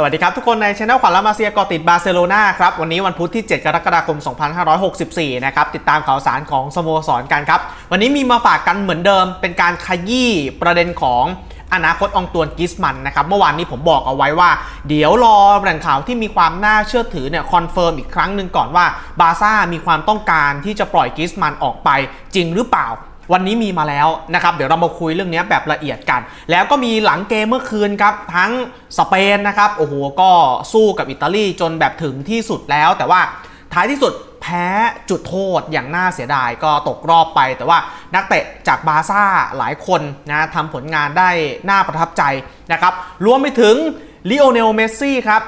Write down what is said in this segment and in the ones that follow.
สวัสดีครับทุกคนในช anel ขวัญละมาเซียกอติดบาร์เซโลนาครับ วันนี้วันพุธที่ 7 กรกฎาคม 2564 นะครับ ติดตามข่าวสารของสโมสรกันครับ วันนี้มีมาฝากกันเหมือนเดิม เป็นการขยี้ประเด็นของอนาคตองตวนกิสมันนะครับ เมื่อวานนี้ผมบอกเอาไว้ว่า เดี๋ยวรอแหล่งข่าวที่มีความน่าเชื่อถือเนี่ยคอนเฟิร์มอีกครั้งหนึ่งก่อนว่าบาร์ซ่ามีความต้องการที่จะปล่อยกิสมันออกไปจริงหรือเปล่า วันนี้มีมาแล้วนะครับ เดี๋ยวเรามาคุยเรื่องนี้แบบละเอียดกัน แล้วก็มีหลังเกมเมื่อคืนครับ ทั้งสเปนนะครับ โอ้โห ก็สู้กับอิตาลีจนแบบถึงที่สุดแล้ว แต่ว่าท้ายที่สุดแพ้จุดโทษอย่างน่าเสียดายก็ตกรอบไป แต่ว่านักเตะจากบาซ่าหลายคนนะทำผลงานได้น่าประทับใจนะครับ รวมไปถึงลิโอเนลเมสซี่ครับ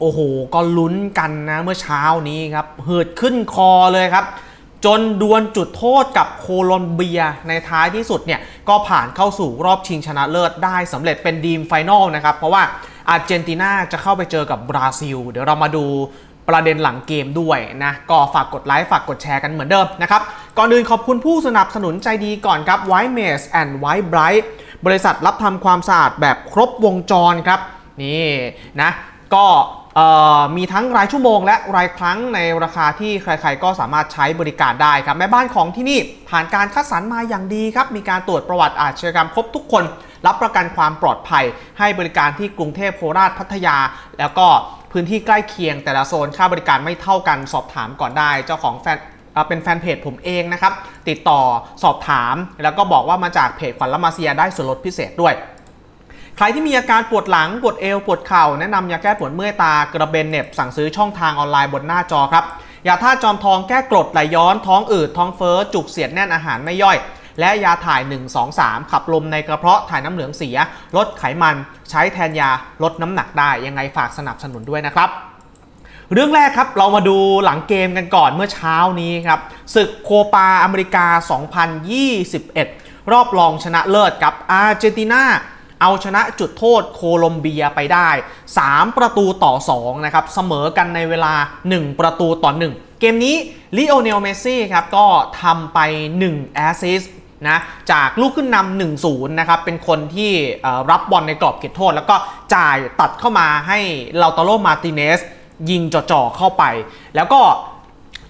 โอ้โห ก็ลุ้นกันนะเมื่อเช้านี้ครับเหืดขึ้นคอเลยครับ จนดวลจุดโทษกับโคลอมเบียในท้ายที่สุดเนี่ยก็ผ่านเข้าสู่รอบชิงชนะเลิศได้สำเร็จเป็นดีมไฟนอลนะครับ เพราะว่าอาร์เจนตินาจะเข้าไปเจอกับบราซิล เดี๋ยวเรามาดูประเด็นหลังเกมด้วยนะ ก็ฝากกดไลค์ฝากกดแชร์กันเหมือนเดิมนะครับ ก่อนอื่นขอบคุณผู้สนับสนุนใจดีก่อนครับ White Mess and White Bright บริษัทรับทำความสะอาดแบบครบวงจรครับ นี่นะ ก็ มีทั้งรายชั่วโมงและรายครั้งในราคาที่ใครๆก็สามารถใช้บริการได้ครับแม่บ้านของที่นี่ผ่านการคัดสรรมาอย่างดีครับ มีการตรวจประวัติอาชญากรรมครบทุกคน รับประกันความปลอดภัย ให้บริการที่กรุงเทพโคราชพัทยา แล้วก็พื้นที่ใกล้เคียงแต่ละโซนค่าบริการไม่เท่ากันสอบถามก่อนได้ เจ้าของแฟนเป็นแฟนเพจผมเองนะครับ ติดต่อสอบถาม แล้วก็บอกว่ามาจากเพจขวัญละมาเซียได้ส่วนลดพิเศษด้วย ใครที่มีอาการปวดหลัง ปวดเอว ปวดเข่า แนะนำยาแก้ปวดเมื่อยตากระเบนเน็บ สั่งซื้อช่องทางออนไลน์บนหน้าจอครับ ยาท่าตุจอมทองแก้กรดไหลย้อน ท้องอืด ท้องเฟ้อ จุกเสียดแน่นอาหารไม่ย่อย และยาถ่าย 1 2 3 ขับลมในกระเพาะถ่ายน้ำเหลืองเสีย ลดไขมัน ใช้แทนยาลดน้ำหนักได้ ยังไงฝากสนับสนุนด้วยนะครับเรื่องแรกครับเรามาดูหลังเกมกันก่อนเมื่อเช้านี้ครับศึกโคปาอเมริกา 2021 รอบรองชนะเลิศกับอาร์เจนตินา เอาชนะจุดโทษโคลอมเบียไปได้ 3 ประตูต่อ 2 นะครับ เสมอกันในเวลา 1 ประตูต่อ 1 เกมนี้ลิโอเนลเมสซี่ครับก็ทำไป 1 แอสซิสนะจากลูกขึ้นนำ1-0นะครับเป็นคนที่รับบอลในกรอบเขตโทษ แล้วก็จ่ายตัดเข้ามาให้ลาตาโรมาติเนสยิงจ่อๆเข้าไป แล้วก็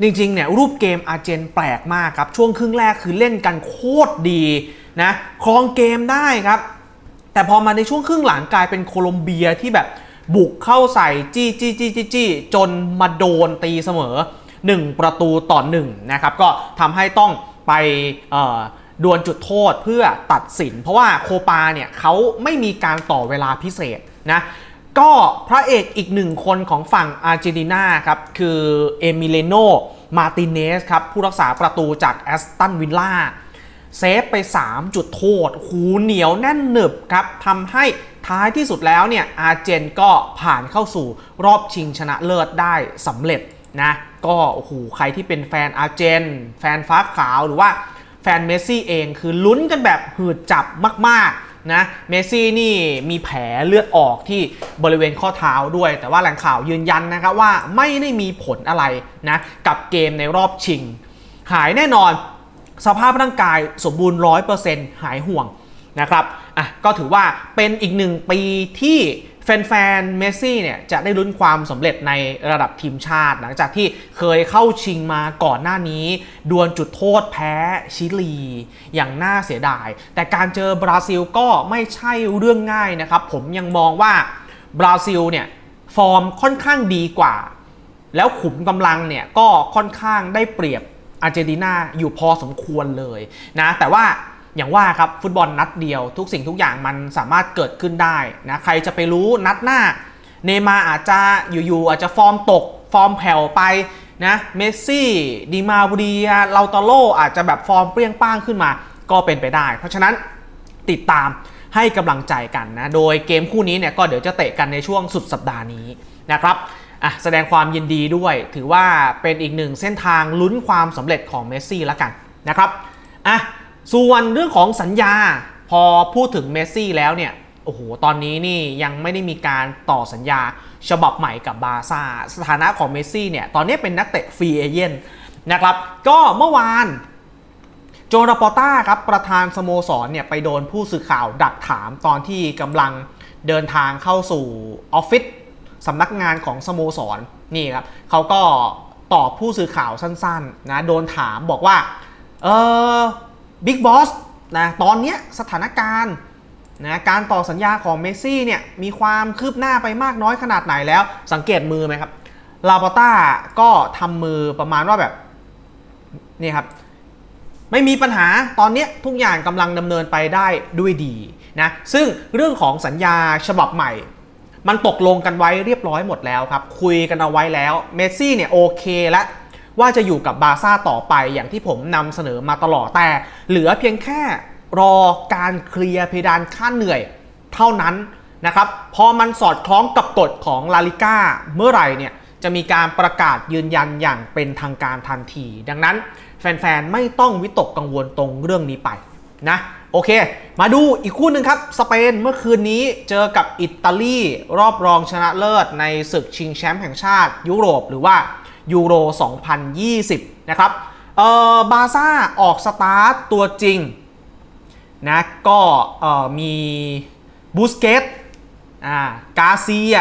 จริงๆเนี่ยรูปเกมอาร์เจนแปลกมากครับ ช่วงครึ่งแรกคือเล่นกันโคตรดีนะครองเกมได้ครับ แต่พอมาในช่วงครึ่งหลังกลายเป็นโคลอมเบียที่แบบบุกเข้าใส่จี้จี้จี้จี้จี้จนมาโดนตีเสมอ 1 ประตูต่อ1นะครับก็ทำให้ต้องไปดวลจุดโทษเพื่อตัดสิน เพราะว่าโคปาเนี่ยเขาไม่มีการต่อเวลาพิเศษนะก็พระเอกอีกหนึ่งคนของฝั่งอาร์เจนตินาครับคือเอมิเลโนมาติเนสครับผู้รักษาประตูจากแอสตันวิลล่า เซฟไป 3 จุดโทษหูเหนียวแน่นหนึบครับทำให้ท้ายที่สุดแล้วเนี่ยอาร์เจนก็ผ่านเข้าสู่รอบชิงชนะเลิศได้สำเร็จนะก็โอ้โหใครที่เป็นแฟนอาร์เจน แฟนฟ้าขาวหรือว่าแฟนเมสซี่เองคือลุ้นกันแบบหืดจับมากๆนะเมสซี่นี่มีแผลเลือดออกที่บริเวณข้อเท้าด้วย แต่ว่าแหล่งข่าวยืนยันนะครับว่าไม่ได้มีผลอะไรนะกับเกมในรอบชิง หายแน่นอน สภาพร่างกายสมบูรณ์ 100%หายห่วงนะครับอะก็ถือว่าเป็นอีกหนึ่งปีที่แฟนๆ เมสซี่เนี่ยจะได้ลุ้นความสำเร็จในระดับทีมชาติ หลังจากที่เคยเข้าชิงมาก่อนหน้านี้ ดวลจุดโทษแพ้ชิลี อย่างน่าเสียดาย แต่การเจอบราซิลก็ไม่ใช่เรื่องง่ายนะครับ ผมยังมองว่าบราซิลเนี่ยฟอร์มค่อนข้างดีกว่า แล้วขุมกำลังเนี่ยก็ค่อนข้างได้เปรียบ อาร์เจนตินาอยู่พอสมควรเลยนะแต่ว่าอย่างว่าครับฟุตบอลนัดเดียว ทุกสิ่งทุกอย่างมันสามารถเกิดขึ้นได้นะใครจะไปรู้นัดหน้าเนมาอาจจะอยู่ๆอาจจะฟอร์มตก ฟอร์มแผ่วไปนะเมสซี่ดีมาบูดีลาตาโลอาจจะแบบฟอร์มเปรี้ยงป้างขึ้นมาก็เป็นไปได้ เพราะฉะนั้นติดตามให้กำลังใจกันนะ โดยเกมคู่นี้เนี่ยก็เดี๋ยวจะเตะกันในช่วงสุดสัปดาห์นี้นะครับ อะแสดงความยินดีด้วย ถือว่าเป็นอีกหนึ่งเส้นทางลุ้นความสำเร็จของเมสซี่ล้วกันนะครับอะส่วนเรื่องของสัญญาพอพูดถึงเมสซี่แล้วเนี่ยโอ้โห ตอนนี้นี่ยังไม่ได้มีการต่อสัญญาฉบับใหม่กับบาซ่า สถานะของเมสซี่เนี่ย ตอนนี้เป็นนักเตะฟรีเอเจนต์นะครับ ก็เมื่อวาน โจนาปอต้าครับ ประธานสโมสรเนี่ยไปโดนผู้สื่อข่าวดักถามตอนที่กำลังเดินทางเข้าสู่ออฟฟิศ สำนักงานของสโมสรนนี่ครับเขาก็ตอบผู้สื่อข่าวสั้นๆนะโดนถามบอกว่าเออบิ๊กบอสนะตอนเนี้ยสถานการณ์นะการต่อสัญญาของเมสซี่เนี่ยมีความคืบหน้าไปมากน้อยขนาดไหนแล้ว สังเกตมือไหมครับลาปต้าก็ทำมือประมาณว่าแบบนี่ครับไม่มีปัญหาตอนเนี้ยทุกอย่างกำลังดำเนินไปได้ด้วยดีนะซึ่งเรื่องของสัญญาฉบับใหม่ มันตกลงกันไว้เรียบร้อยหมดแล้วครับ คุยกันเอาไว้แล้ว เมสซี่เนี่ยโอเคแล้วว่าจะอยู่กับบาร์ซ่าต่อไปอย่างที่ผมนำเสนอมาตลอดแต่ เหลือเพียงแค่รอการเคลียร์เพดานค่าเหนื่อยเท่านั้นนะครับพอมันสอดคล้องกับกฎของลาลิก้าเมื่อไหร่เนี่ยจะมีการประกาศยืนยันอย่างเป็นทางการทันที ดังนั้นแฟนๆ ไม่ต้องวิตกกังวลตรงเรื่องนี้ไปนะ โอเค มาดูอีกคู่หนึ่งครับ สเปนเมื่อคืนนี้เจอกับอิตาลีรอบรองชนะเลิศในศึกชิงแชมป์แห่งชาติยุโรปหรือว่ายูโร 2020 นะครับ เอ่อบาซ่าออกสตาร์ตตัวจริงนะก็เอ่อมีบูสเกตอ่ากาเซีย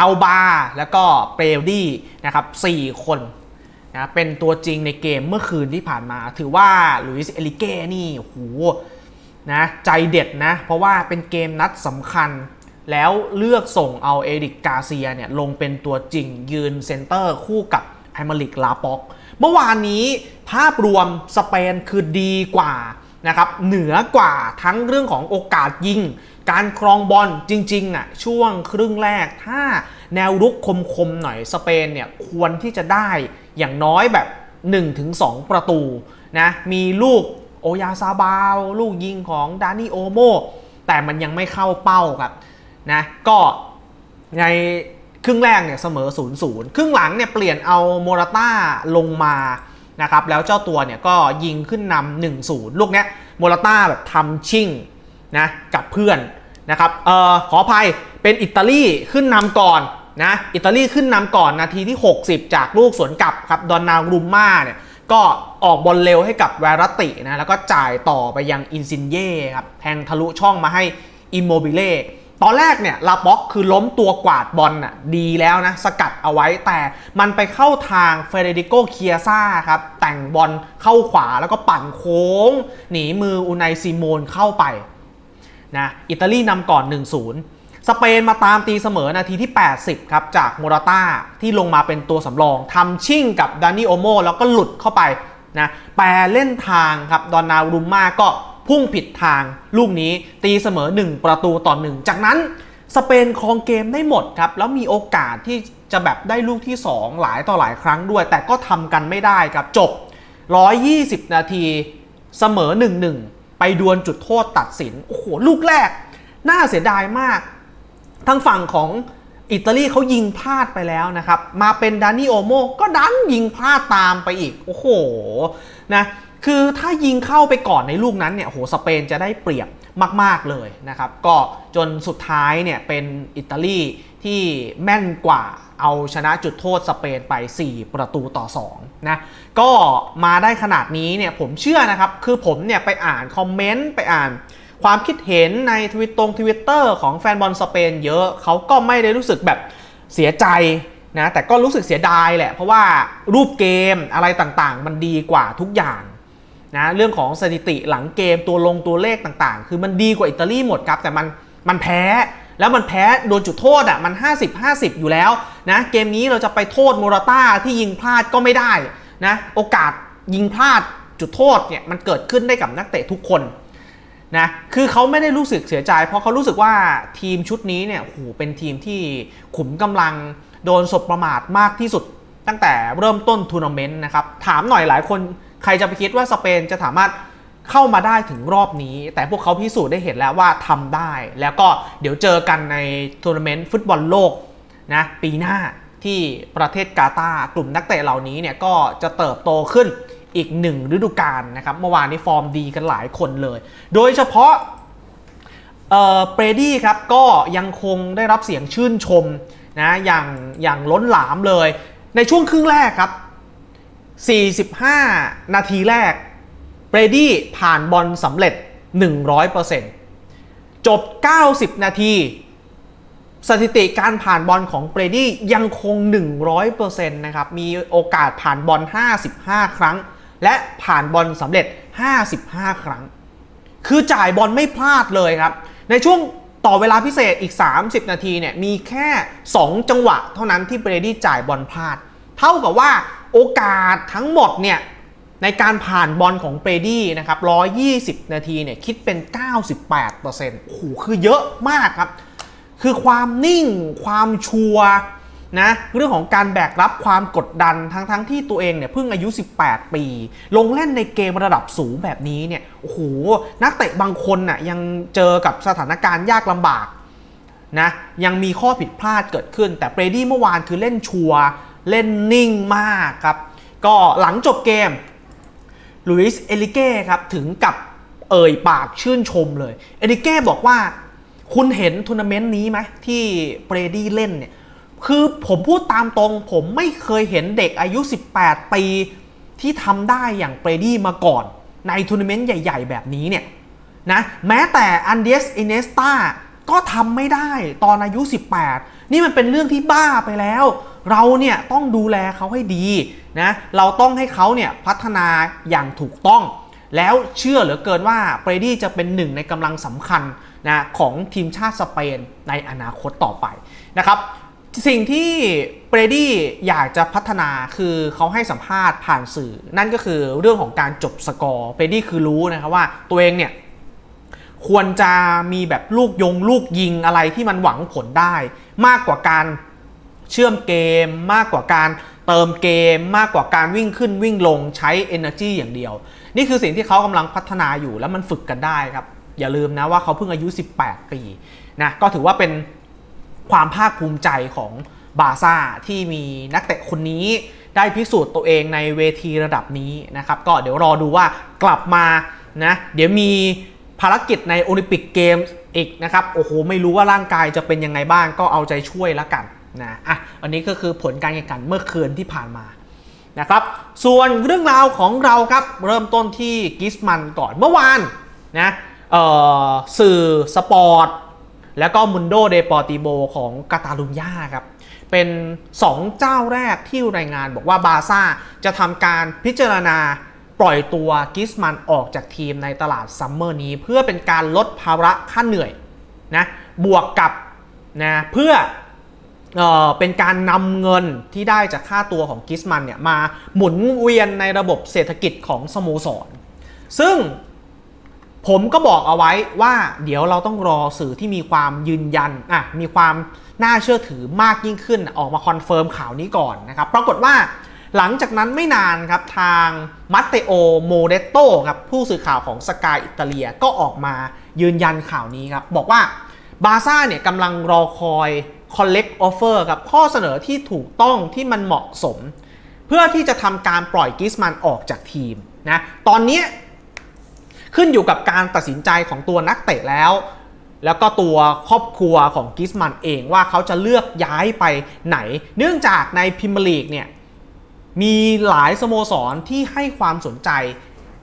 อัลบา แล้วก็เปรลดี้นะครับ4คนนะเป็นตัวจริงในเกมเมื่อคืนที่ผ่านมา ถือว่าลุยส์เอลิเก้นี่โห นะใจเด็ดนะ เพราะว่าเป็นเกมนัดสำคัญ แล้วเลือกส่งเอาเอริกกาเซียเนี่ยลงเป็นตัวจริงยืนเซนเตอร์คู่กับไอมาลิกลาป็อก เมื่อวานนี้ภาพรวมสเปนคือดีกว่านะครับเหนือกว่าทั้งเรื่องของโอกาสยิง การครองบอลจริงๆอะช่วงครึ่งแรก ถ้าแนวรุกคมๆหน่อยสเปนเนี่ยควรที่จะได้อย่างน้อยแบบ 1-2 ประตูนะมีลูก โอยาซาบาว ลูกยิงของดานิโอโมแต่มันยังไม่เข้าเป้าครับนะก็ในครึ่งแรกเนี่ยเสมอ 0-0 ครึ่งหลังเนี่ยเปลี่ยนเอาโมราต้าลงมานะครับแล้วเจ้าตัวเนี่ยก็ยิงขึ้นนำ1-0 ลูกเนี้ยโมราต้าแบบทำชิ่งนะกับเพื่อนนะครับเอ่อขออภัยเป็นอิตาลีขึ้นนำก่อนนะอิตาลีขึ้นนำก่อนนาทีที่ 60 จากลูกสวนกลับครับดอนนารูมม่าเนี่ย ก็ออกบอลเร็วให้กับแวรตินะแล้วก็จ่ายต่อไปยังอินซินเย่ครับแทงทะลุช่องมาให้อิมโมบิเล่ตอนแรกเนี่ยลาบ็อกคือล้มตัวกวาดบอลน่ะดีแล้วนะ สกัดเอาไว้แต่มันไปเข้าทางเฟเดริโกเคียซ่าครับ แต่งบอลเข้าขวาแล้วก็ปั่นโค้ง หนีมืออูไนซิโมนเข้าไปนะอิตาลีนำก่อน 1-0 สเปนมาตามตีเสมอนาทีที่ 80 ครับจากโมราต้าที่ลงมาเป็นตัวสำรองทำชิ่งกับดานิโอโมแล้วก็หลุดเข้าไปนะแปรเล่นทางครับดอนนารุมมาก็พุ่งผิดทางลูกนี้ตีเสมอ 1 ประตูต่อ 1 จากนั้นสเปนครองเกมได้หมดครับ แล้วมีโอกาสที่จะแบบได้ลูกที่ 2 หลายต่อหลายครั้งด้วย แต่ก็ทำกันไม่ได้ครับ จบ 120 นาทีเสมอ 1-1 ไปดวลจุดโทษตัดสิน โอ้โห ลูกแรก น่าเสียดายมาก ทางฝั่งของอิตาลีเขายิงพลาดไปแล้วนะครับ มาเป็นดานิโอโมก็ดันยิงพลาดตามไปอีก โอ้โหนะคือถ้ายิงเข้าไปก่อนในลูกนั้นเนี่ยโหสเปนจะได้เปรียบมาก ๆ เลยนะครับ ก็จนสุดท้ายเนี่ยเป็นอิตาลีที่แม่นกว่าเอาชนะจุดโทษสเปนไป 4 ประตูต่อ2นะก็มาได้ขนาดนี้เนี่ยผมเชื่อนะครับ คือผมเนี่ยไปอ่านคอมเมนต์ไปอ่าน ความคิดเห็นในทวิตตรงทวิตเตอร์ของแฟนบอลสเปนเยอะเขาก็ไม่ได้รู้สึกแบบเสียใจนะแต่ก็รู้สึกเสียดายแหละ เพราะว่ารูปเกมอะไรต่างๆ มันดีกว่าทุกอย่างนะเรื่องของสถิติหลังเกมตัวลงตัวเลขต่างๆ คือมันดีกว่าอิตาลีหมดครับ แต่มันมันแพ้แล้วมันแพ้โดนจุดโทษอะมัน 50-50 อยู่แล้วนะเกมนี้เราจะไปโทษโมราต้าที่ยิงพลาดก็ไม่ได้นะโอกาสยิงพลาดจุดโทษเนี่ยมันเกิดขึ้นได้กับนักเตะทุกคน นะคือเขาไม่ได้รู้สึกเสียใจ เพราะเขารู้สึกว่าทีมชุดนี้เนี่ยโหเป็นทีมที่ขุมกำลังโดนสบประมาทมากที่สุด ตั้งแต่เริ่มต้นทัวร์นาเมนต์นะครับถามหน่อยหลายคนใครจะไปคิดว่าสเปนจะสามารถเข้ามาได้ถึงรอบนี้ แต่พวกเขาพิสูจน์ได้เห็นแล้วว่าทำได้ แล้วก็เดี๋ยวเจอกันในทัวร์นาเมนต์ฟุตบอลโลกนะปีหน้าที่ประเทศกาตาร์กลุ่มนักเตะเหล่านี้เนี่ยก็จะเติบโตขึ้น อีกหนึ่งฤดูกาลนะครับ เมื่อวานนี้ฟอร์มดีกันหลายคนเลย โดยเฉพาะเออเปรดี้ครับก็ยังคงได้รับเสียงชื่นชมนะอย่างอย่างล้นหลามเลย ในช่วงครึ่งแรกครับ 45 นาทีแรกเบรดี้ผ่านบอลสำเร็จ 100%จบ 90 นาที สถิติการผ่านบอลของเบรดี้ยังคง 100%นะครับ มีโอกาสผ่านบอล 55 ครั้ง และผ่านบอลสำเร็จ 55 ครั้ง คือจ่ายบอลไม่พลาดเลยครับ ในช่วงต่อเวลาพิเศษอีก 30 นาทีเนี่ยมีแค่ 2 จังหวะ เท่านั้นที่เบรดี้จ่ายบอลพลาด เท่ากับว่าโอกาสทั้งหมดเนี่ยในการผ่านบอลของเบรดี้นะครับ 120 นาทีเนี่ยคิดเป็น 98%โอ้โหคือเยอะมากครับ คือความนิ่งความชัวร์ นะเรื่องของการแบกรับความกดดันทั้งทั้งที่ตัวเองเนี่ยเพิ่งอายุ 18 ปี ลงเล่นในเกมระดับสูงแบบนี้เนี่ยโอ้โหนักเตะบางคนน่ะยังเจอกับสถานการณ์ยากลำบากนะยังมีข้อผิดพลาดเกิดขึ้น แต่เบรดี้เมื่อวานคือเล่นชัวร์เล่นนิ่งมากครับ ก็หลังจบเกมลุยส์เอลิเก้ครับถึงกับเอ่ยปากชื่นชมเลย เอลิเก้บอกว่า คุณเห็นทัวร์นาเมนต์นี้ไหมที่เบรดี้เล่นเนี่ย คือผมพูดตามตรง ผมไม่เคยเห็นเด็กอายุ 18 ปีที่ทำได้อย่างเบรดี้มาก่อน ในทัวร์นาเมนต์ใหญ่ ๆ แบบนี้เนี่ยนะแม้แต่อันเดสอินเนสตาก็ทำไม่ได้ตอนอายุ 18 นี่มันเป็นเรื่องที่บ้าไปแล้ว เราเนี่ยต้องดูแลเขาให้ดีนะเราต้องให้เขาเนี่ยพัฒนาอย่างถูกต้อง แล้วเชื่อเหลือเกินว่าเบรดี้จะเป็นหนึ่งในกำลังสำคัญนะของทีมชาติสเปนในอนาคตต่อไปนะครับ สิ่งที่เบรดี้อยากจะพัฒนาคือเขาให้สัมภาษณ์ผ่านสื่อ นั่นก็คือเรื่องของการจบสกอร์เบรดี้คือรู้นะครับว่าตัวเองเนี่ยควรจะมีแบบลูกยงลูกยิงอะไรที่มันหวังผลได้ มากกว่าการเชื่อมเกม มากกว่าการเติมเกม มากกว่าการวิ่งขึ้นวิ่งลงใช้ energy อย่างเดียว นี่คือสิ่งที่เขากำลังพัฒนาอยู่แล้วมันฝึกกันได้ครับ อย่าลืมนะว่าเขาเพิ่งอายุ 18 ปีนะก็ถือว่าเป็น ความภาคภูมิใจของบาซ่าที่มีนักเตะคนนี้ได้พิสูจน์ตัวเองในเวทีระดับนี้นะครับ ก็เดี๋ยวรอดูว่ากลับมานะเดี๋ยวมีภารกิจในโอลิมปิกเกมส์อีกนะครับโอ้โหไม่รู้ว่าร่างกายจะเป็นยังไงบ้างก็เอาใจช่วยแล้วกันนะอะอันนี้ก็คือผลการแข่งขันเมื่อคืนที่ผ่านมานะครับส่วนเรื่องราวของเราครับเริ่มต้นที่กิสมันก่อนเมื่อวานนะสื่อสปอร์ต แล้วก็มุนโดเดปอติโบของกาตาลุญญาครับ เป็น 2 เจ้าแรกที่รายงานบอกว่าบาร์ซ่าจะทำการพิจารณาปล่อยตัวกิสมันออกจากทีมในตลาดซัมเมอร์นี้ เพื่อเป็นการลดภาระค่าเหนื่อยนะบวกกับนะเพื่อเอ่อเป็นการนำเงินที่ได้จากค่าตัวของกิสมันเนี่ยมาหมุนเวียนในระบบเศรษฐกิจของสโมสร ซึ่ง ผมก็บอกเอาไว้ว่าเดี๋ยวเราต้องรอสื่อที่มีความยืนยันอะมีความน่าเชื่อถือมากยิ่งขึ้นออกมาคอนเฟิร์มข่าวนี้ก่อนนะครับ ปรากฏว่าหลังจากนั้นไม่นานครับทางมัตเตโอโมเดโตครับผู้สื่อข่าวของสกายอิตาเลียก็ออกมายืนยันข่าวนี้ครับ บอกว่าบาซ่าเนี่ยกำลังรอคอย collect offer ครับข้อเสนอที่ถูกต้องที่มันเหมาะสม เพื่อที่จะทำการปล่อยกิสมันออกจากทีมนะตอนนี้ ขึ้นอยู่กับการตัดสินใจของตัวนักเตะแล้ว แล้วก็ตัวครอบครัวของกิสมันเองว่าเขาจะเลือกย้ายไปไหน เนื่องจากในพิมลีกเนี่ยมีหลายสโมสรที่ให้ความสนใจ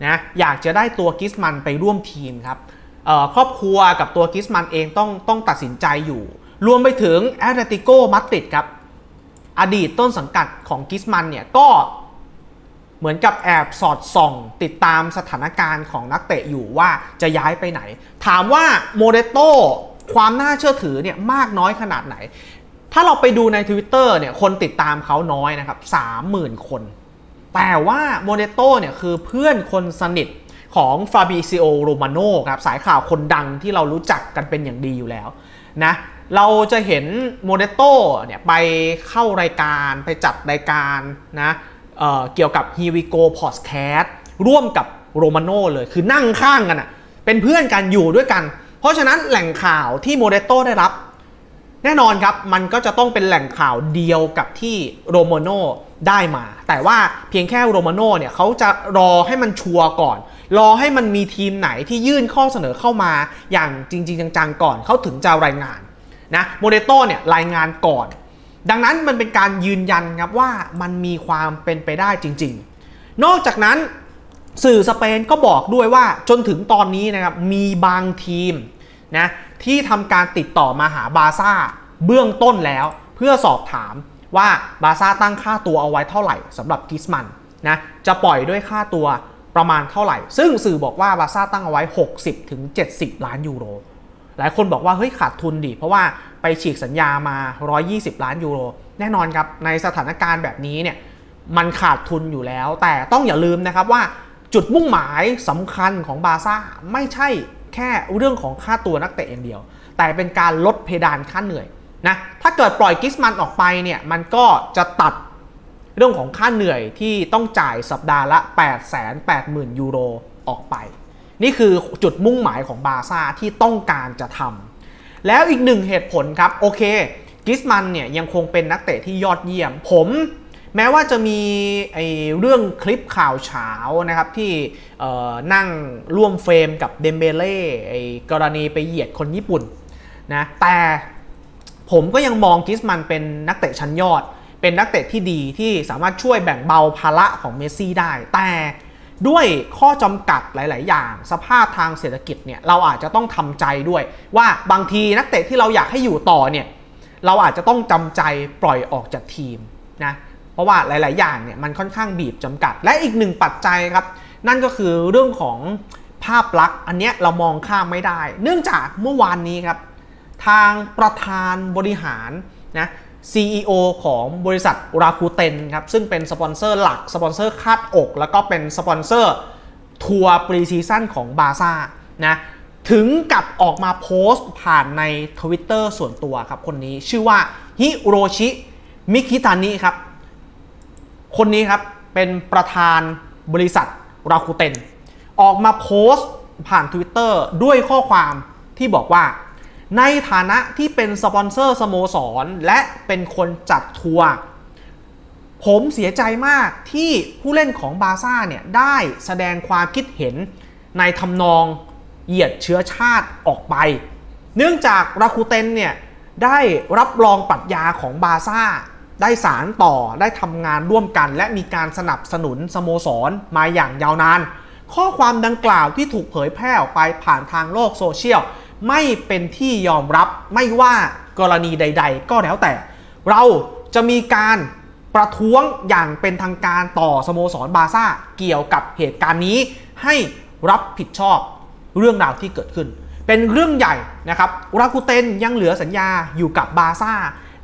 นะอยากจะได้ตัวกิสมันไปร่วมทีมครับครอบครัวกับตัวกิสมันเองต้องต้องตัดสินใจอยู่ รวมไปถึงแอตเลติโกมาดริดครับ อดีตต้นสังกัดของกิสมันเนี่ยก็ เหมือนกับแอบสอดส่อง ติดตามสถานการณ์ของนักเตะอยู่ว่าจะย้ายไปไหน ถามว่าโมเดโตความน่าเชื่อถือเนี่ยมากน้อยขนาดไหน ถ้าเราไปดูใน Twitter เนี่ยคนติดตามเขาน้อยนะครับ30,000 คน แต่ว่าโมเดโตเนี่ยคือเพื่อนคนสนิทของฟาบิซิโอโรมาโนครับสายข่าวคนดังที่เรารู้จักกันเป็นอย่างดีอยู่แล้วนะเราจะเห็นโมเดโตเนี่ยไปเข้ารายการไปจัดรายการนะ เเกี่ยวกับ h e r e Go Podcast ร่วมกับโรมาโน่เลยคือนั่งข้างกันอะเป็นเพื่อนกันอยู่ด้วยกัน เพราะฉะนั้นแหล่งข่าวที่โมเดโตได้รับ แน่นอนครับ มันก็จะต้องเป็นแหล่งข่าวเดียวกับที่โรมาโน่ได้มา แต่ว่าเพียงแค่โรมาโน่เนี่ยเขาจะรอให้มันชัวร์ก่อน รอให้มันมีทีมไหนที่ยื่นข้อเสนอเข้ามาอย่างจริง ๆ จังๆก่อนเขาถึงจะรายงานนะโมเดโตเนี่ยรายงานก่อน ดังนั้นมันเป็นการยืนยันครับว่ามันมีความเป็นไปได้จริง ๆ นอกจากนั้นสื่อสเปนก็บอกด้วยว่าจนถึงตอนนี้นะครับมีบางทีมนะที่ทำการติดต่อมาหาบาซ่าเบื้องต้นแล้ว เพื่อสอบถามว่าบาซ่าตั้งค่าตัวเอาไว้เท่าไหร่สำหรับกิสมันนะจะปล่อยด้วยค่าตัวประมาณเท่าไหร่ ซึ่งสื่อบอกว่าบาซ่าตั้งเอาไว้ 60ถึง70 ล้านยูโร หลายคนบอกว่าเฮ้ยขาดทุนดิเพราะว่า ไปฉีกสัญญามา 120 ล้านยูโร แน่นอนครับในสถานการณ์แบบนี้เนี่ยมันขาดทุนอยู่แล้ว แต่ต้องอย่าลืมนะครับว่าจุดมุ่งหมายสำคัญของบาซ่าไม่ใช่แค่เรื่องของค่าตัวนักเตะอย่างเดียว แต่เป็นการลดเพดานค่าเหนื่อยนะถ้าเกิดปล่อยกิสมันออกไปเนี่ยมันก็จะตัดเรื่องของค่าเหนื่อยที่ต้องจ่ายสัปดาห์ละ 880,000 ยูโรออกไป นี่คือจุดมุ่งหมายของบาซ่าที่ต้องการจะทำ แล้วอีกหนึ่งเหตุผลครับโอเคกิสมันเนี่ยยังคงเป็นนักเตะที่ยอดเยี่ยม ผมแม้ว่าจะมีไอเรื่องคลิปข่าวเช้านะครับที่นั่งร่วมเฟรมกับเดมเบเล่ไอกรณีไปเหยียดคนญี่ปุ่นนะแต่ผมก็ยังมองกิสมันเป็นนักเตะชั้นยอด เป็นนักเตะที่ดีที่สามารถช่วยแบ่งเบาภาระของเมสซี่ได้ แต่ ด้วยข้อจำกัดหลาย ๆ อย่าง สภาพทางเศรษฐกิจเนี่ยเราอาจจะต้องทำใจด้วย ว่าบางทีนักเตะที่เราอยากให้อยู่ต่อเนี่ยเราอาจจะต้องจำใจปล่อยออกจากทีมนะเพราะว่าหลาย ๆ อย่างเนี่ยมันค่อนข้างบีบจำกัด และอีกหนึ่งปัจจัยครับ นั่นก็คือเรื่องของภาพลักษณ์อันเนี้ยเรามองข้ามไม่ได้ เนื่องจากเมื่อวานนี้ครับ ทางประธานบริหารนะ CEO ของบริษัทราคูเตนครับซึ่งเป็นสปอนเซอร์หลัก สปอนเซอร์คาดอก แล้วก็เป็นสปอนเซอร์ทัวร์ปรีซีซั่นของบาซ่านะถึงกับออกมาโพสต์ผ่านใน Twitter ส่วนตัวครับ คนนี้ชื่อว่าฮิโรชิมิคิตานิครับ คนนี้ครับเป็นประธานบริษัทราคูเตนออกมาโพสต์ผ่าน Twitter ด้วยข้อความที่บอกว่า ในฐานะที่เป็นสปอนเซอร์สโมสร และเป็นคนจัดทัวร์ผมเสียใจมากที่ผู้เล่นของบาซ่าเนี่ยได้แสดงความคิดเห็นในทำนองเหยียดเชื้อชาติออกไป เนื่องจากราคูเตนเนี่ยได้รับรองปรัชญาของบาซ่า ได้สารต่อได้ทำงานร่วมกัน และมีการสนับสนุนสโมสรมาอย่างยาวนาน ข้อความดังกล่าวที่ถูกเผยแพร่ออกไปผ่านทางโลกโซเชียล ไม่เป็นที่ยอมรับไม่ว่ากรณีใด ๆ ก็แล้วแต่ เราจะมีการประท้วงอย่างเป็นทางการต่อสโมสรบาซ่าเกี่ยวกับเหตุการณ์นี้ ให้รับผิดชอบเรื่องราวที่เกิดขึ้น เป็นเรื่องใหญ่นะครับราคูเตนยังเหลือสัญญาอยู่กับบาซ่า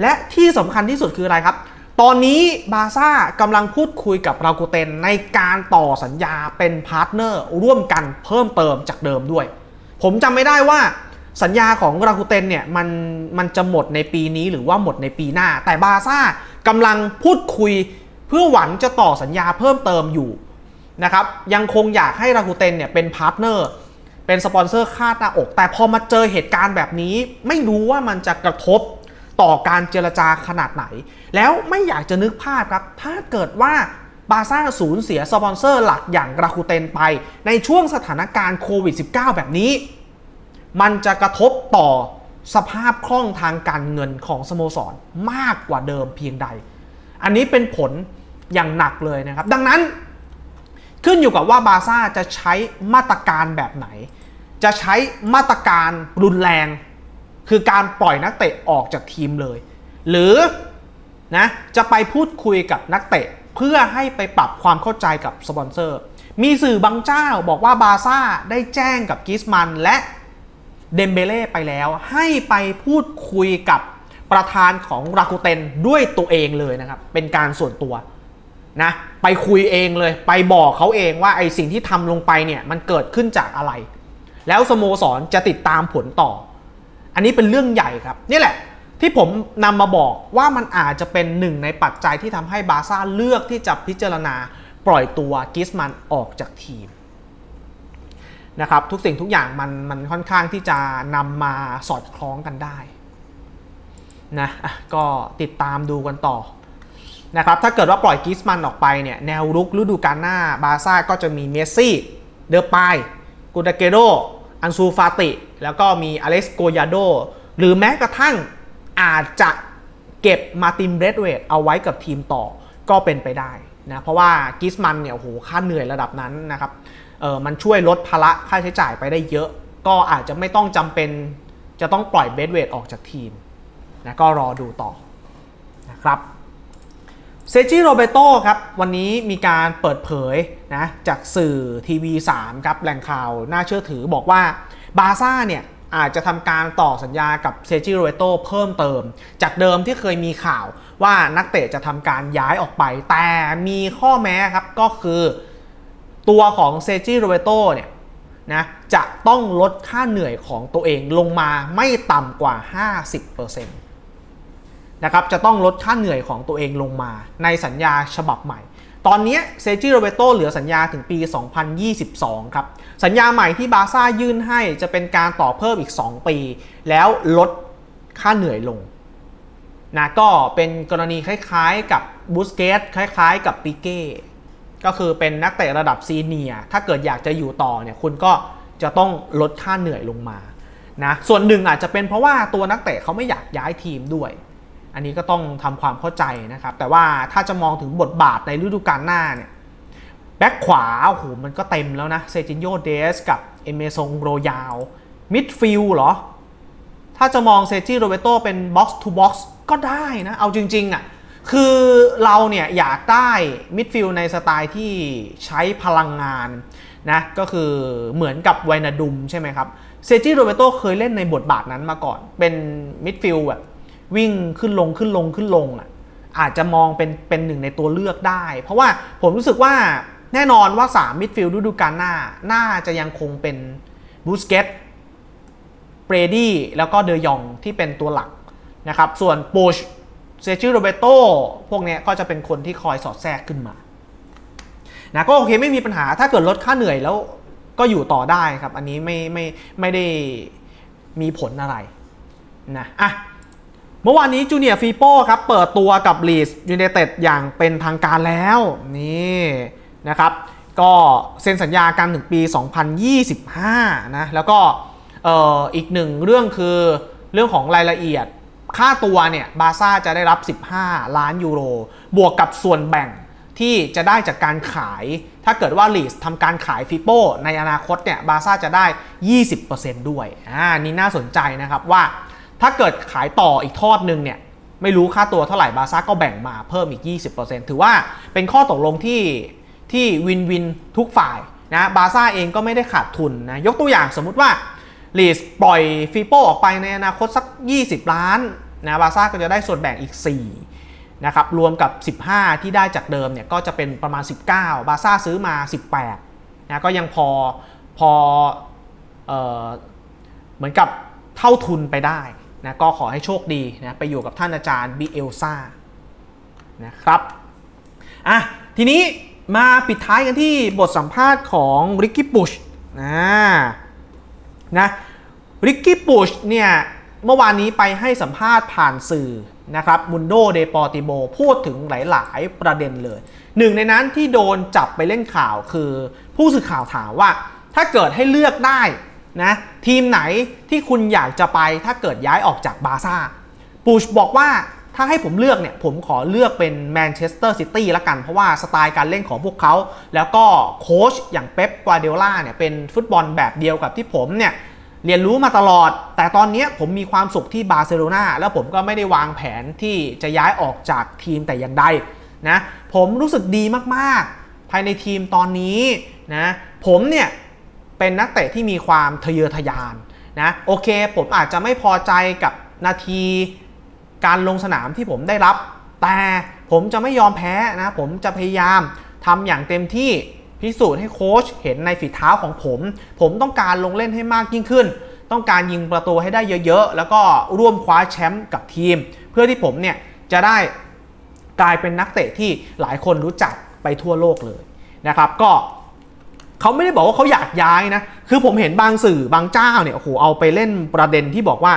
และที่สำคัญที่สุดคืออะไรครับตอนนี้บาซ่ากำลังพูดคุยกับราคูเตนในการต่อสัญญาเป็นพาร์ทเนอร์ร่วมกันเพิ่มเติมจากเดิมด้วย ผมจำไม่ได้ว่าสัญญาของราคูเตนเนี่ยมันมันจะหมดในปีนี้หรือว่าหมดในปีหน้า แต่บาซ่ากำลังพูดคุยเพื่อหวังจะต่อสัญญาเพิ่มเติมอยู่นะครับยังคงอยากให้ราคูเตนเนี่ยเป็นพาร์ทเนอร์เป็นสปอนเซอร์คาดหน้าอก แต่พอมาเจอเหตุการณ์แบบนี้ ไม่รู้ว่ามันจะกระทบต่อการเจรจาขนาดไหน แล้วไม่อยากจะนึกภาพครับ ถ้าเกิดว่า บาซ่าสูญเสียสปอนเซอร์หลักอย่างราคูเตนไป ในช่วงสถานการณ์โควิด -19 แบบนี้ มันจะกระทบต่อสภาพคล่องทางการเงินของสโมสรมากกว่าเดิมเพียงใด อันนี้เป็นผลอย่างหนักเลยนะครับ ดังนั้น ขึ้นอยู่กับว่าบาซ่าจะใช้มาตรการแบบไหน จะใช้มาตรการรุนแรง คือการปล่อยนักเตะออกจากทีมเลย หรือนะจะไปพูดคุยกับนักเตะ เพื่อให้ไปปรับความเข้าใจกับสปอนเซอร์ มีสื่อบางเจ้าบอกว่าบาซ่าได้แจ้งกับกิสมันและเดมเบเล่ไปแล้ว ให้ไปพูดคุยกับประธานของราคูเตนด้วยตัวเองเลยนะครับ เป็นการส่วนตัวนะไปคุยเองเลย ไปบอกเขาเองว่าไอสิ่งที่ทำลงไปเนี่ยมันเกิดขึ้นจากอะไร แล้วสโมสรจะติดตามผลต่อ อันนี้เป็นเรื่องใหญ่ครับ นี่แหละ ที่ผมนำมาบอกว่ามันอาจจะเป็นหนึ่งในปัจจัยที่ทำให้บาซ่าเลือกที่จะพิจารณาปล่อยตัวกิสมันออกจากทีมนะครับทุกสิ่งทุกอย่างมันมันค่อนข้างที่จะนำมาสอดคล้องกันได้นะก็ติดตามดูกันต่อนะครับถ้าเกิดว่าปล่อยกิสมันออกไปเนี่ยแนวรุกฤดูกาลหน้าบาซ่าก็จะมีเมสซี่เดอปายกูดาเกโรอันซูฟาติ แล้วก็มีอเล็กซ์โกยาโดหรือแม้กระทั่ง อาจจะเก็บมาติมเรดเวดเอาไว้กับทีมต่อก็เป็นไปได้นะเพราะว่ากิสมันเนี่ยโอ้โหค่าเหนื่อยระดับนั้นนะครับเออมันช่วยลดภาระค่าใช้จ่ายไปได้เยอะ ก็อาจจะไม่ต้องจำเป็นจะต้องปล่อยเบดเวดออกจากทีมนะก็รอดูต่อนะครับเซจิโรเบโตครับวันนี้มีการเปิดเผยนะจากสื่อทีวี3ครับแหล่งข่าวน่าเชื่อถือบอกว่าบาซ่าเนี่ย อาจจะทำการต่อสัญญากับเซจิโรเบโตเพิ่มเติม จากเดิมที่เคยมีข่าวว่านักเตะจะทำการย้ายออกไป แต่มีข้อแม้ครับก็คือตัวของเซจิโรเบโตเนี่ยนะจะต้องลดค่าเหนื่อยของตัวเองลงมาไม่ต่ำกว่า 50%นะครับจะต้องลดค่าเหนื่อยของตัวเองลงมาในสัญญาฉบับใหม่ ตอนนี้เซจิโรเบโตเหลือสัญญาถึงปี 2022 ครับ สัญญาใหม่ที่บาซ่ายื่นให้จะเป็นการต่อเพิ่มอีก 2 ปี แล้วลดค่าเหนื่อยลงนะก็เป็นกรณีคล้ายๆกับบูสเกตคล้ายๆ กับปิเก้ก็คือเป็นนักเตะระดับซีเนียถ้าเกิดอยากจะอยู่ต่อเนี่ยคุณก็จะต้องลดค่าเหนื่อยลงมานะส่วนหนึ่งอาจจะเป็นเพราะว่าตัวนักเตะเขาไม่อยากย้ายทีมด้วย อันนี้ก็ต้องทำความเข้าใจนะครับ แต่ว่าถ้าจะมองถึงบทบาทในฤดูกาลหน้าเนี่ยแบ็คขวาโอ้โหมันก็เต็มแล้วนะเซจินโยเดสกับเอเมซงโรยาวมิดฟิลเหรอ ถ้าจะมองเซจิโรเบโตเป็นบ็อกซ์ทูบ็อกซ์ก็ได้นะ เอาจริงๆอะคือเราเนี่ยอยากได้มิดฟิลในสไตล์ที่ใช้พลังงานนะก็คือเหมือนกับไวนาดุมใช่ไหมครับเซจิโรเบโตเคยเล่นในบทบาทนั้นมาก่อน เป็นมิดฟิลแบบ วิ่งขึ้นลงขึ้นลงขึ้นลงอะอาจจะมองเป็นเป็นหนึ่งในตัวเลือกได้ เพราะว่าผมรู้สึกว่าแน่นอนว่า 3 มิดฟิลด์ฤดูกาลหน้า น่าจะยังคงเป็นบูสเกตเบรดี้แล้วก็เดยองที่เป็นตัวหลักนะครับ ส่วนปูชเซจิโรเบโตพวกนี้ก็จะเป็นคนที่คอยสอดแทรกขึ้นมานะก็โอเคไม่มีปัญหาถ้าเกิดลดค่าเหนื่อยแล้วก็อยู่ต่อได้ครับ อันนี้ไม่ไม่ไม่ได้มีผลอะไรนะอะ เมื่อวานนี้จูเนียร์ฟีโป้ครับเปิดตัวกับลีสยู n นเต็ดอย่างเป็นทางการแล้วนี่นะครับก็เซ็นสัญญากันถึงปี 2025 นะแล้วก็เอ่ออีกหนึ่งเรื่องคือเรื่องของรายละเอียด ค่าตัวเนี่ยบาซ่าจะได้รับ 15 ล้านยูโร บวกกับส่วนแบ่งที่จะได้จากการขาย ถ้าเกิดว่าลีสทำการขายฟิโป้ในอนาคตเนี่ยบาซ่าจะได้ 20%ด้วยอ่านี่น่าสนใจนะครับว่า ถ้าเกิดขายต่ออีกทอดหนึ่งเนี่ยไม่รู้ค่าตัวเท่าไหร่บาซ่าก็แบ่งมาเพิ่มอีก 20%ถือว่าเป็นข้อตกลงที่ที่วินวินทุกฝ่ายนะบาซ่าเองก็ไม่ได้ขาดทุนนะยกตัวอย่างสมมุติว่าลีสปล่อยฟีโปออกไปในอนาคตสัก 20 ล้านนะบาซ่าก็จะได้ส่วนแบ่งอีก 4 นะครับ รวมกับ 15 ที่ได้จากเดิมเนี่ยก็จะเป็นประมาณ 19 บาซ่าซื้อมา 18นะก็ยังพอพอเออเหมือนกับเท่าทุนไปได้ นะก็ขอให้โชคดีนะไปอยู่กับท่านอาจารย์บิเอลซ่านะครับอะทีนี้มาปิดท้ายกันที่บทสัมภาษณ์ของริกกี้บุชนะนะริกกี้บุชเนี่ยเมื่อวานนี้ไปให้สัมภาษณ์ผ่านสื่อนะครับมุนโดเดปอติโบพูดถึงหลาย ๆ ประเด็นเลย หนึ่งในนั้นที่โดนจับไปเล่นข่าวคือผู้สื่อข่าวถามว่าถ้าเกิดให้เลือกได้นะ ทีมไหนที่คุณอยากจะไปถ้าเกิดย้ายออกจากบาซ่าปูชบอกว่าถ้าให้ผมเลือกเนี่ยผมขอเลือกเป็นแมนเชสเตอร์ซิตี้ละกัน เพราะว่าสไตล์การเล่นของพวกเขา แล้วก็โค้ชอย่างเป๊ปกวาเดล่าเนี่ยเป็นฟุตบอลแบบเดียวกับที่ผมเนี่ยเรียนรู้มาตลอด แต่ตอนนี้ผมมีความสุขที่บาร์เซโลนาแล้วผมก็ไม่ได้วางแผนที่จะย้ายออกจากทีมแต่อย่างใดนะผมรู้สึกดีมากๆ ภายในทีมตอนนี้นะผมเนี่ย เป็นนักเตะที่มีความทะเยอทะยานนะโอเค ผมอาจจะไม่พอใจกับนาทีการลงสนามที่ผมได้รับ แต่ผมจะไม่ยอมแพ้นะผมจะพยายามทำอย่างเต็มที่พิสูจน์ให้โค้ชเห็นในฝีเท้าของผม ผมต้องการลงเล่นให้มากยิ่งขึ้น ต้องการยิงประตูให้ได้เยอะๆ แล้วก็ร่วมคว้าแชมป์กับทีม เพื่อที่ผมเนี่ยจะได้กลายเป็นนักเตะที่หลายคนรู้จักไปทั่วโลกเลยนะครับ ก็ เขาไม่ได้บอกว่าเขาอยากย้ายนะ คือผมเห็นบางสื่อบางเจ้าเนี่ยโอ้โหเอาไปเล่นประเด็นที่บอกว่า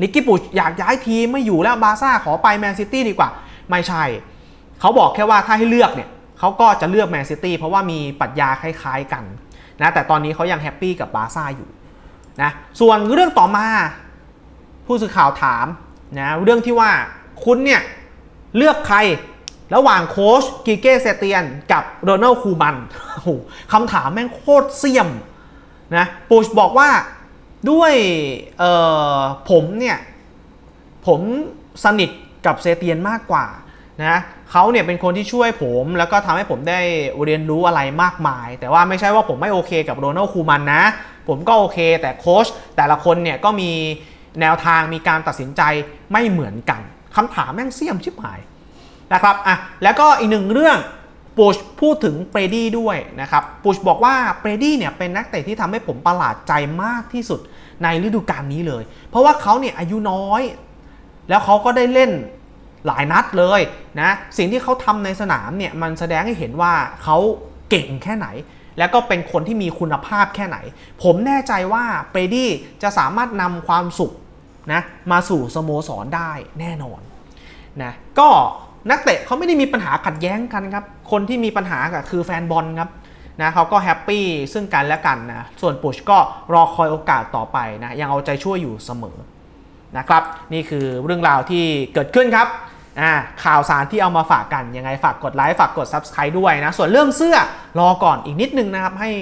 ลิกกี้ปูชอยากย้ายทีมไม่อยู่แล้วบาซ่าขอไปแมนซิตี้ดีกว่า ไม่ใช่ เขาบอกแค่ว่าถ้าให้เลือกเนี่ยเขาก็จะเลือกแมนซิตี้เพราะว่ามีปรัชญาคล้ายๆกันนะแต่ตอนนี้เขายังแฮปปี้กับบาซ่าอยู่นะส่วนเรื่องต่อมาผู้สื่อข่าวถามนะเรื่องที่ว่าคุณเนี่ยเลือกใคร ระหว่างโค้ชกิเก้เซเตียนกับโรนัลคูมันคำถามแม่งโคตรเสี่ยมนะปูชบอกว่าด้วยผมเนี่ยผมสนิทกับเซเตียนมากกว่านะเขาเนี่ยเป็นคนที่ช่วยผมแล้วก็ทำให้ผมได้เรียนรู้อะไรมากมาย แต่ว่าไม่ใช่ว่าผมไม่โอเคกับโรนัลคูมันนะ ผมก็โอเค แต่โค้ชแต่ละคนเนี่ยก็มีแนวทางมีการตัดสินใจไม่เหมือนกันคำถามแม่งเสี่ยมชิบหาย นะครับอะแล้วก็อีกหนึ่งเรื่องปูชพูดถึงเปรดี้ด้วยนะครับปูชบอกว่าเปรดี้เนี่ยเป็นนักเตะที่ทำให้ผมประหลาดใจมากที่สุดในฤดูกาลนี้เลย เพราะว่าเขาเนี่ยอายุน้อย แล้วเขาก็ได้เล่นหลายนัดเลยนะสิ่งที่เขาทำในสนามเนี่ยมันแสดงให้เห็นว่าเขาเก่งแค่ไหน แล้วก็เป็นคนที่มีคุณภาพแค่ไหน ผมแน่ใจว่าเปรดี้จะสามารถนำความสุขนะมาสู่สโมสรได้แน่นอนนะก็ นักเตะเขาไม่ได้มีปัญหาขัดแย้งกันครับ คนที่มีปัญหาก็คือแฟนบอลครับนะเขาก็แฮปปี้ซึ่งกันและกันนะ ส่วนปุชก็รอคอยโอกาสต่อไปนะ ยังเอาใจช่วยอยู่เสมอนะครับ นี่คือเรื่องราวที่เกิดขึ้นครับอ่าข่าวสารที่เอามาฝากกัน ยังไงฝากกดไลค์ฝากกด Subscribe ด้วยนะ ส่วนเรื่องเสื้อรอก่อนอีกนิดนึงนะครับ ให้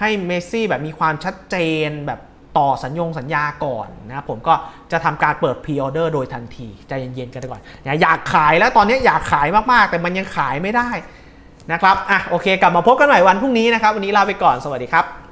ให้เมสซี่แบบมีความชัดเจนแบบ ต่อสัญญงสัญญาก่อนนะผมก็จะทำการเปิดพรีออเดอร์โดยทันทีใจเย็นๆกันก่อนนะอยากขายแล้วตอนนี้อยากขายมากๆ แต่มันยังขายไม่ได้นะครับอะโอเค กลับมาพบกันใหม่วันพรุ่งนี้นะครับ วันนี้ลาไปก่อนสวัสดีครับ